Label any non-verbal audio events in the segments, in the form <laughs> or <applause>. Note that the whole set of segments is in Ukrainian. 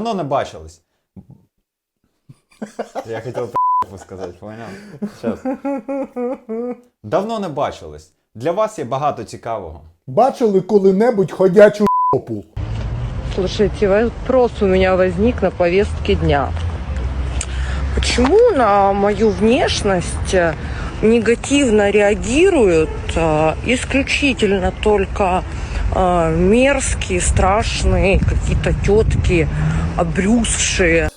Давно не бачились. Я хотів сказати, поняв? Щас. Давно не бачились. Для вас є багато цікавого. Бачили коли-небудь ходячу жопу? Слушайте, вопрос у меня возник на повестке дня. Почему на мою внешность э, негативно реагируют э, исключительно только э, мерзкие, страшные какие-то тетки, обрюзшие?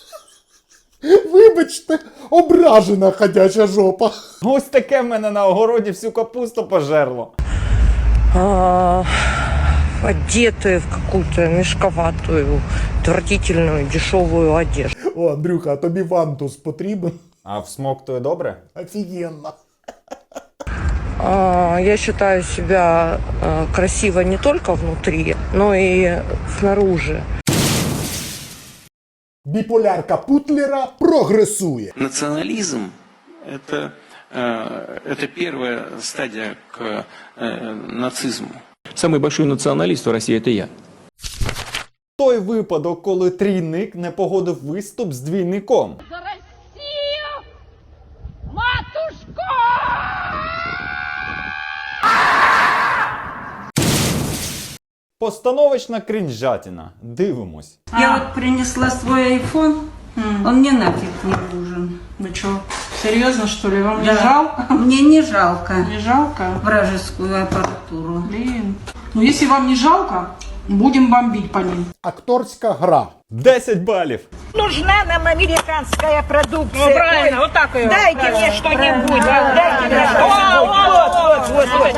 Вибачте, ображена ходяча жопа. Ось таке в мене на огороді всю капусту пожерло. а, одетые в какую-то мешковатую, отвратительную, дешевую одежду. О, Андрюха, а тобі вантус потрібен? А всмоктує добре? Офігенно. А, Я считаю себя а, красиво не только внутри, но и снаружи. Біполярка Путлера прогресує. Национализм – это, э, это первая стадия к э, нацизму. Самый большой националист в России это я. Той випадок, коли трійник не погодив виступ з двійником. Постановочна крінжатіна. Дивимось. Я вот принесла свой айфон, он мне нафиг не нужен. Вы что, серьезно что ли? Вам Да. не жалко? Мне не жалко Не жалко? вражескую аппаратуру. Блин. Ну если вам не жалко, будем бомбить по ним. Акторська гра. 10 балів. Нужна нам американская продукция. Ну, правильно, вот так ее. Дайте мне что-нибудь. Дайте мне что-нибудь. Вот, вот, вот, вот.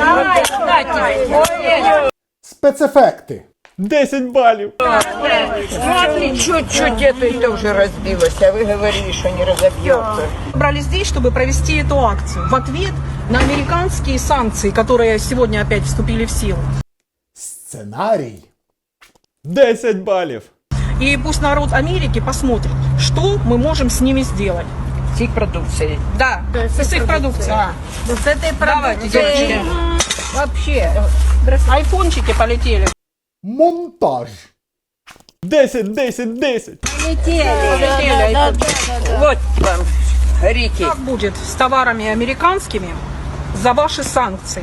Дайте. Спецефекти. 10 балів. Смотри, чуть-чуть это, это уже разбилось, а вы говорили, что не разобьется. Собрались здесь, чтобы провести эту акцию в ответ на американские санкции, которые сегодня опять вступили в силу. Сценарій. 10 балів. И пусть народ Америки посмотрит, что мы можем с ними сделать. С их продукцией. Да, с их продукцией. С этой Давайте, девочки. Вообще. Айфончики полетели. Монтаж. 10, 10, 10. Полетели айфончики. Вот вам, горите. Как будет с товарами американскими за ваши санкции?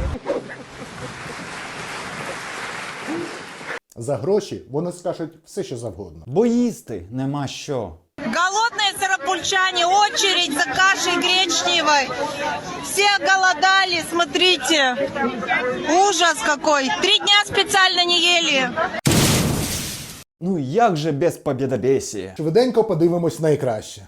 За гроші вони скажуть все, що завгодно. Бо їсти нема що. Голодные сарапульчане, очередь за кашей гречневой. Все голодали, смотрите. Ужас какой. Три дня специально не ели. Ну як же без побєдобєсія? Швиденько подивимось найкраще.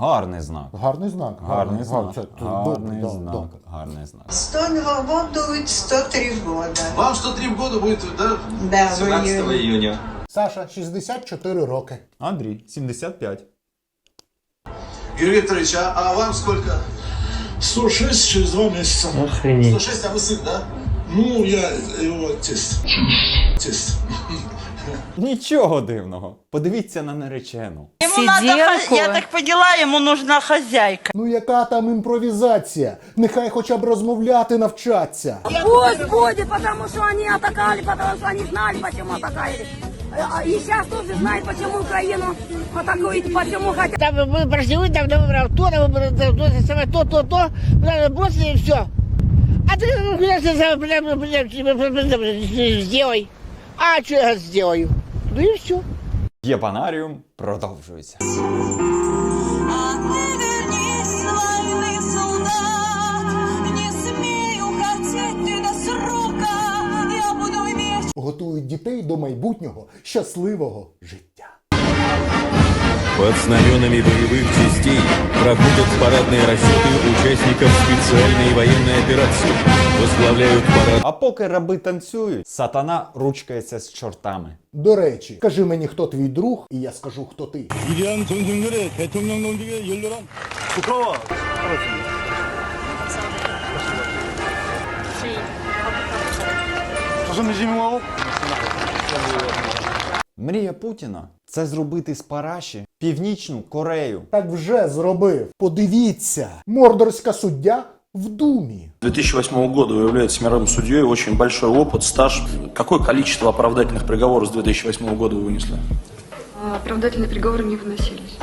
Гарний знак. Гарний знак. Гарний знак. Це- це Гарний добре, да, знак. добре. Гарний знак. 102 воду 103 года. Вам 103 года будет, да? Да, 17 июня. Саша, 64 роки. Андрій, 75. Юрий Викторович, а, а вам сколько? 106 через два месяца. 106, а вы сын, да? Ну, я его тесть. Тесть. Нічого дивного. Подивіться на наречену. Ему надо, Сиделку. хо- я так поняла, ему нужна хозяйка. Ну яка там імпровізація? Нехай хоча б розмовляти навчаться. Пусть будет, потому что они атаковали, потому что они знали, почему атаковали. А И сейчас тоже знают, почему Украину атакуют, почему хотят. Там вы проживут, там, там, там, то, там, то, то, самое, то, то, то, надо бросили и все. А ты ну, куда ты сам, прям, прям, прям, прям, сделай. А что я сделаю? Ну и все. Єпанаріум продовжується. Готують дітей до майбутнього щасливого життя. Под знаменами боевых частей проходят парадные расчеты участников специальной военной операции. Возглавляют парад А поки раби танцюють, сатана ручкається з чортами. До речі, кажи мені, хто твій друг, і я скажу, хто ти. 위대한 전승들의 대통령 농직에 열렬한 부끄러워. 조선민주공화국 Мрія Путіна це зробити з Параші Північну Корею. Так вже зробив. Подивіться, мордорська суддя в Думі. 2008 года вы являетесь мировым судьей, очень большой опыт, стаж. Какое количество оправдательных приговоров с 2008 года вы вынесли? Оправдательные приговоры не выносились.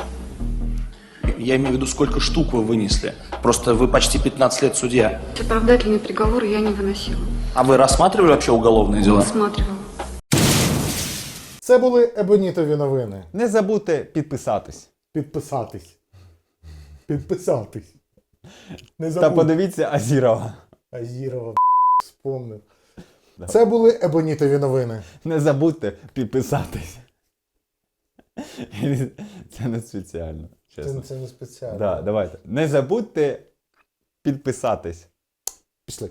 Я имею в виду, сколько штук вы вынесли. Просто вы почти 15 лет судья. Оправдательные приговоры я не выносила. А вы рассматривали вообще уголовные дела? Рассматривала. Це були ебонітові новини. Не забудьте підписатись. Підписатись. Підписатись. Не Та подивіться Азірова. Азірова, вспомнив. Це були ебонітові новини. Не забудьте підписатись. <laughs> Це не спеціально. Це, це не спеціально. Да, давайте. Не забудьте підписатись. Пішли.